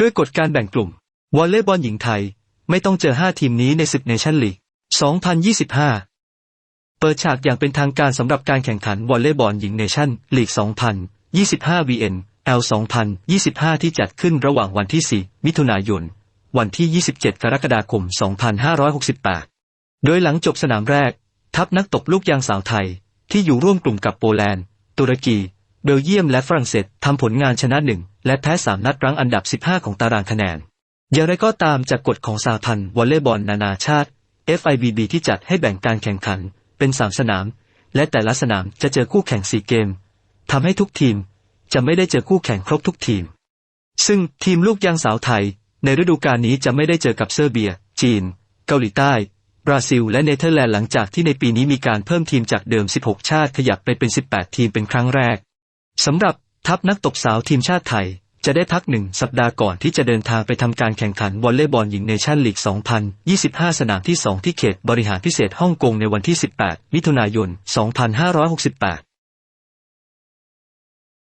ด้วยกฎการแบ่งกลุ่ม วอลเลย์บอลหญิงไทย ไม่ต้องเจอ 5 ทีมนี้ในศึกเนชั่นลีก 2025 เปิดฉากอย่างเป็นทางการสำหรับการแข่งขันวอลเลย์บอลหญิงเนชั่นลีก 2025 VN L 2025 ที่จัดขึ้นระหว่างวันที่ 4 มิถุนายน วันที่ 27 กรกฎาคม 2568 โดยหลังจบสนามแรก ทัพนักตบลูกยางสาวไทย ที่อยู่ร่วมกลุ่มกับโปแลนด์ ตุรกี เบลเยียมและฝรั่งเศสทำผลงานชนะหนึ่งและแพ้สามนัดรั้งอันดับ 15 ของตารางคะแนน อย่างไรก็ตามจากกฎของสหพันธ์วอลเลย์บอลนานาชาติ FIVB ที่จัดให้แบ่งการแข่งขันเป็น3สนาม และแต่ละสนามจะเจอคู่แข่ง4เกมทำให้ทุกทีมจะไม่ได้เจอคู่แข่งครบทุกทีม ซึ่งทีมลูกยางสาวไทย ในฤดูกาลนี้จะไม่ได้เจอกับเซอร์เบีย จีน เกาหลีใต้ บราซิล และเนเธอร์แลนด์หลังจากที่ในปีนี้มีการเพิ่มทีมจากเดิม 16 ชาติขยับไปเป็น 18 ทีมเป็นครั้งแรก สำหรับทัพนักตกสาวทีมชาติไทย จะได้พักหนึ่งสัปดาห์ก่อนที่จะเดินทางไปทำการแข่งขันวอลเลย์บอลหญิงเนชั่นลีก 2025 สนามที่ 2 ที่เขตบริหารพิเศษฮ่องกงในวันที่ 18 มิถุนายน 2568